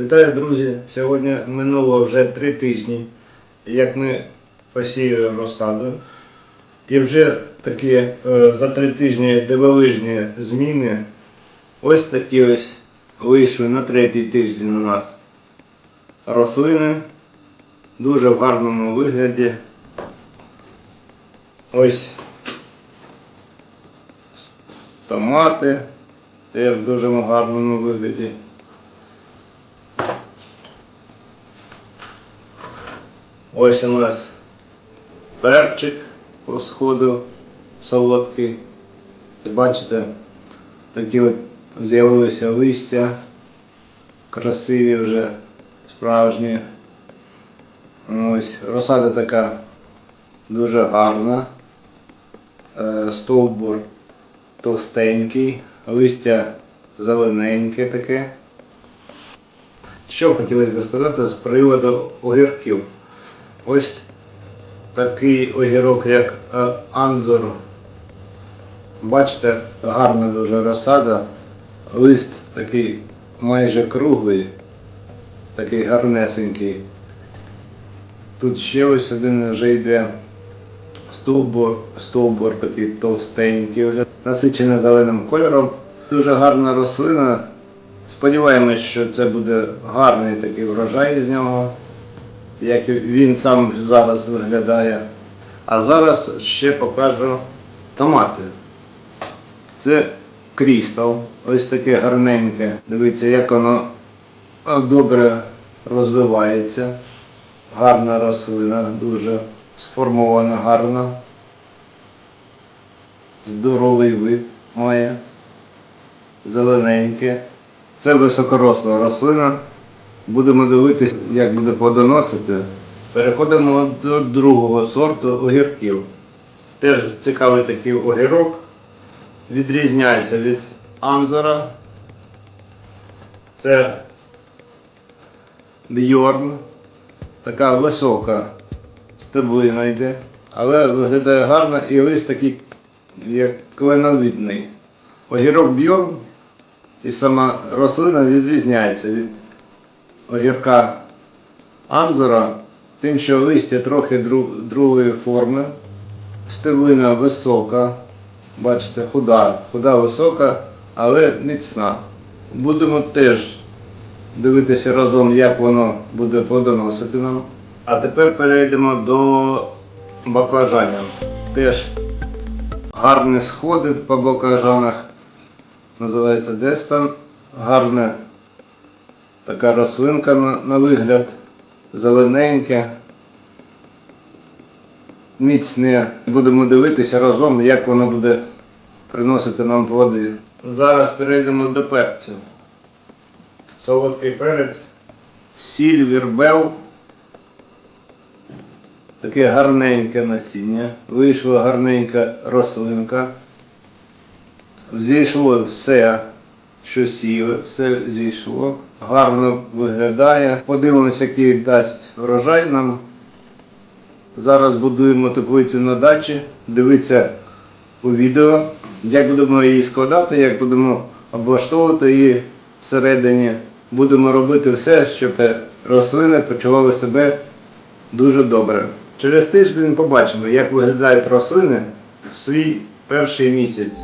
Вітаю, друзі! Сьогодні минуло вже три тижні, як ми посіяли розсаду. І вже такі е, за три тижні дивовижні зміни. Ось такі ось вийшли на третій тиждень у нас рослини. Дуже в гарному вигляді. Ось томати теж в дуже гарному вигляді. Ось у нас перчик по сходу солодкий. Бачите, такі от з'явилися листя, красиві вже, справжні. Ось розсада така дуже гарна. Е, Стовбур товстенький, листя зелененьке таке. Що хотілося б сказати з приводу огірків. Ось такий огірок, як е, анзор. Бачите, гарна дуже розсада. Лист такий майже круглий, такий гарнесенький. Тут ще ось один вже йде стовбур, стовбур такий товстенький, вже насичений зеленим кольором. Дуже гарна рослина. Сподіваємось, що це буде гарний такий врожай з нього, як він сам зараз виглядає. А зараз ще покажу томати. Це крістал, ось таке гарненьке. Дивіться, як воно добре розвивається. Гарна рослина, дуже сформована гарно. Здоровий вид має. Зелененьке. Це високоросла рослина. Будемо дивитися, як буде плодоносити. Переходимо до другого сорту огірків. Теж цікавий такий огірок. Відрізняється від анзора. Це бьорн. Така висока стеблина йде. Але виглядає гарно і ось такий як кленовидний. Огірок бьорн і сама рослина відрізняється від огірка анзора, тим, що листя трохи другої форми, стеблина висока, бачите, худа, худа висока, але міцна. Будемо теж дивитися разом, як воно буде плодоносити нам. А тепер перейдемо до баклажанів. Теж гарні сходи по баклажанах. Називається Дестан. Гарна така рослинка на, на вигляд, зелененьке, міцне. Будемо дивитися разом, як воно буде приносити нам плоди. Зараз перейдемо до перцю. Солодкий перець, сіль, вірбел. Таке гарненьке насіння. Вийшла гарненька рослинка. Зійшло все, що сіли, все зійшло. Гарно виглядає. Подивимося, який дасть врожай нам. Зараз будуємо теплицю на дачі. Дивіться у відео, як будемо її складати, як будемо облаштовувати її всередині. Будемо робити все, щоб рослини почували себе дуже добре. Через тиждень побачимо, як виглядають рослини в свій перший місяць.